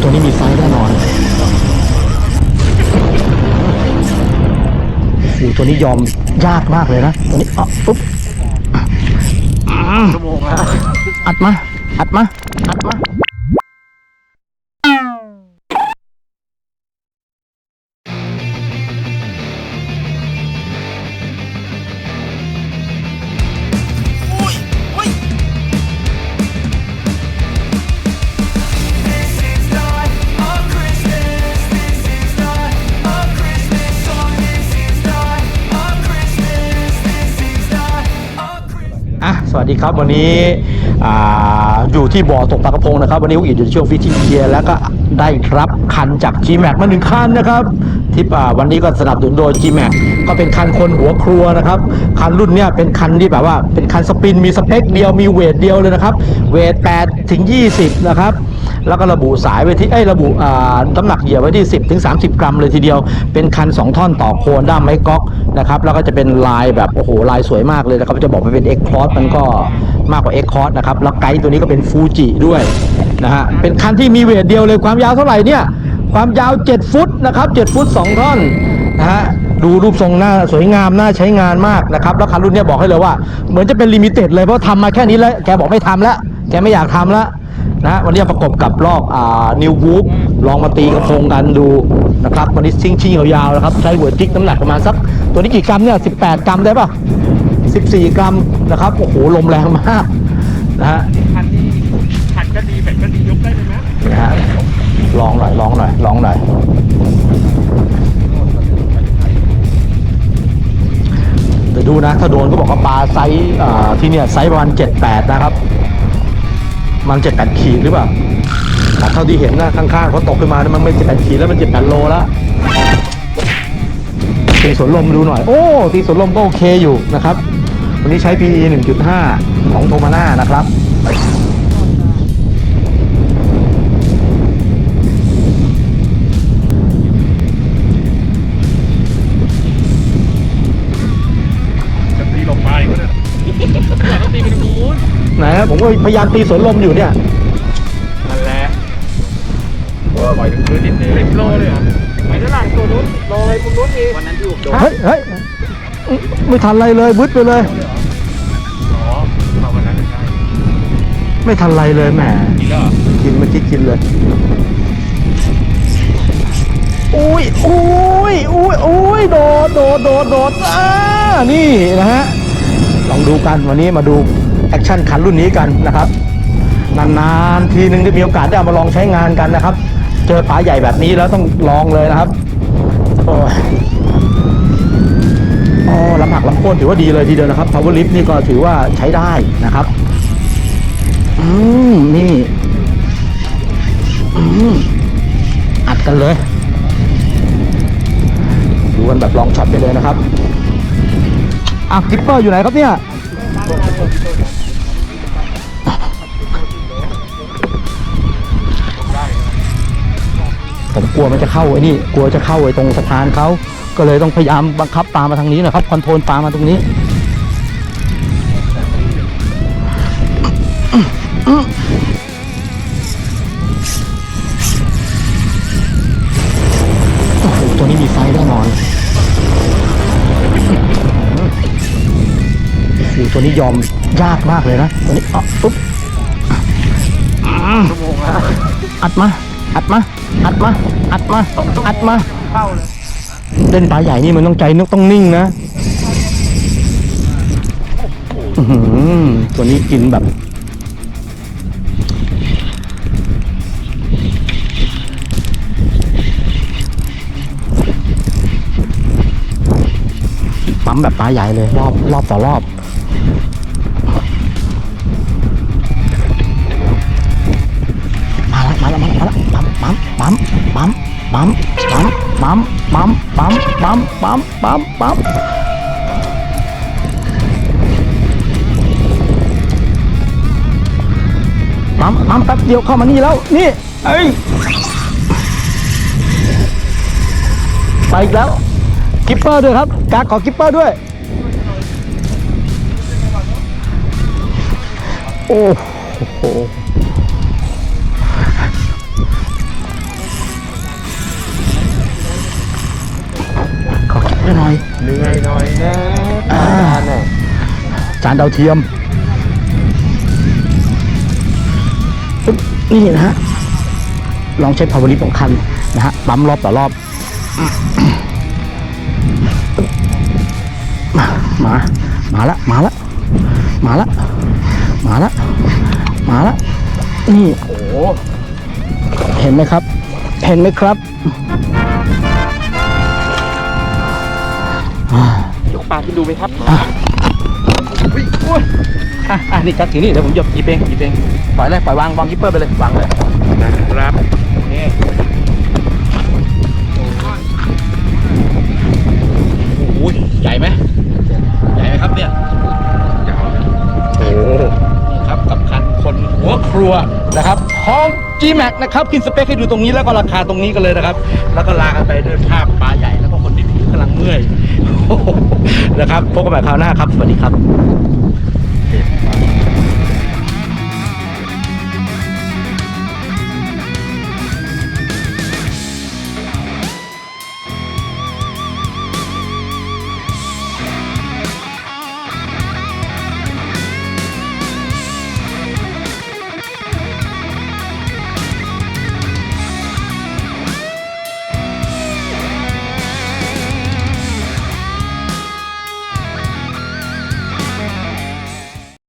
ตัวนี้มีไฟแน่นอนโอ้ตัวนี้ยอมยากมากเลยนะ ตัวนี้อะปุ๊บชั่วโมงแล้วอัดมา อัดมา อัดมา สวัสดีครับวันนี้ออยู่ที่บ่อตกปลากระพงนะครับ วันนี้อุอิดอยู่ในช่วงฟิชชิ่งเคียร์แล้วก็ ได้รับคันจาก g m a x มาหนึ่งคันนะครับที่อ่าวันนี้ก็สนับสนุนโดย g m a x ก็เป็นคันคนหัวครัวนะครับ คันรุ่นเนี้ยเป็นคันที่แบบว่าเป็นคันสปินมีสเปคเดียวมีเวทเดียวเลยนะครับ เวท8ถึง 20 นะครับแล้วก็ระบุสายไว้ที่เอ้ระบุอ่าน้ำหนักเหยื่อไว้ที่ 10ถึง30 กรัมเลยทีเดียว เป็นคัน 2 ท่อนต่อโคนด้ามไม้ก๊อกนะครับแล้วก็จะเป็นลายแบบโอ้โหลายสวยมากเลยนะครับจะบอกว่าเป็น X Cross มันก็มากกว่า X Cross นะครับแล้วไกด์ตัวนี้ก็เป็นฟูจิด้วย นะฮะเป็นคันที่มีเวทเดียวเลยความยาวเท่าไหร่เนี่ยความยาว 7 ฟุตนะครับ 7 ฟุต 2 ท่อนนะฮะดูรูปทรงหน้าสวยงามน่าใช้งานมากนะครับแล้วคันรุ่นเนี้ยบอกให้เลยว่า เหมือนจะเป็นลิมิเต็ดเลยเพราะทำมาแค่นี้แล้วแกบอกไม่ทำแล้วแกไม่อยากทำแล้วนะวันนี้ประกบกับรอบอ่านิววูฟลองมาตีกระพงกันดูนะครับวันนี้ชิงชิงๆยาวๆนะครับใช้หัวจิกน้ำหนักประมาณสักตัวนี้กี่กรัมเนี่ย18 กรัมได้ป่ะ14 กรัมนะครับโอ้โหลมแรงมากนะฮะ ก็ดีแบตก็ดียกได้เลยนะนะฮะลองหน่อยลองหน่อยลองหน่อยเดี๋ยวดูนะถ้าโดนก็บอกว่าปลาไซส์อ่าที่เนี่ยไซส์ประมาณ78นะครับ มันเจ็ดแปดขีดหรือเปล่าแต่เท่าที่เห็นนะข้างๆเขาตกขึ้นมานี่มันไม่เจ็ดแปดขีดแล้วมันเจ็ดแปดโลแล้วตีสวนลมดูหน่อย โอ้ตีสวนลมก็โอเคอยู่นะครับ วันนี้ใช้ PE 1.5 ของโทมาน่านะครับ พยายามตีสวนลมอยู่เนี่ยนั่นแหละปล่อยถึงพื้นนิดนึงสิบโลเลยเหรอไปด้านหลังตัวนู้นโลเลยตรงนู้นอีกวันนั้นที่ผมโดนเฮ้ยเฮ้ยไม่ทันไรเลยบึดไปเลย อ๋อมาวันนั้นใช่ไม่ทันไรเลยแหมกินแล้วเหรอกินเมื่อกี้กินเลยอุ้ยอุ้ยอุ้ยอุ้ยโดดโดดโดดโดดอ่านี่นะฮะลองดูกันวันนี้มาดู แอคชั่นคันรุ่นนี้กันนะครับ นานๆทีนึงได้มีโอกาสได้เอามาลองใช้งานกันนะครับ เจอปลาใหญ่แบบนี้แล้วต้องลองเลยนะครับโอ้อลำหักลำโค่นถือว่าดีเลยทีเดียวนะครับ power lift นี่ก็ถือว่าใช้ได้นะครับ อืมนี่อืมอัดกันเลย ดูกันแบบลองช็อตไปเลยนะครับอะกิปเปอร์อยู่ไหนครับเนี่ย ผมกลัวมันจะเข้าไอ้นี่กลัวจะเข้าไอ้ตรงสะพานเขาก็เลยต้องพยายามบังคับปลามาทางนี้นะครับคอนโทรลปลามาตรงนี้โอ้โหตัวนี้มีไฟแน่นอนโอ้ตัวนี้ยอมยากมากเลยนะตัวนี้อะปุ๊บอัดมา อัดมา อัดมา อัดมา อัดมา เข้าเลยเล่นปลาใหญ่นี่มันต้องใจนกต้องนิ่งนะอื้อหือตัวนี้กินแบบ ปั๊มแบบปลาใหญ่เลย รอบรอบต่อรอบ ปั๊มปั๊มปั๊มปั๊มปั๊มปั๊มปั๊มปั๊มปั๊มปั๊มปั๊มปั๊มปั๊มแป๊บเดียวเข้ามานี่แล้ว นี่เอ้ยไปอีกแล้วกิปเปอร์ด้วยครับกาขอกิปเปอร์ด้วย โอ้โห อยนะอ่าเนี่ยจานดาวเทียมปึ๊บนี่นะฮะ ลองเช็คพาวเวอร์ลิฟของคันนะฮะ ปั๊มรอบต่อรอบ มา มา มาละ มาละ มาละ มาละ มาละ นี่ โอ้เห็นไหมครับ เห็นไหมครับ ปลาขึ้นดูไหมครับอะอุ้ยอุ้ยอะอะนี่กัดถือนี่เดี๋ยวผมจะหยิบเองหยิบเองปล่อยเลยปล่อยวางวางยิปเปอร์ไปเลยวางเลยนะครับนี่โอ้ยใหญ่ไหมใหญ่ไหมครับเนี่ยยาวนะโอ้นี่ครับกับคันคนหัวครัวนะครับของ G-Max นะครับขึ้นสเปคให้ดูตรงนี้แล้วก็ราคาตรงนี้กันเลยนะครับ แล้วก็ลากันไปด้วยภาพปลาใหญ่แล้วก็คนที่ถือกำลังเมื่อย นะครับพบกันใหม่คราวหน้าครับสวัสดีครับ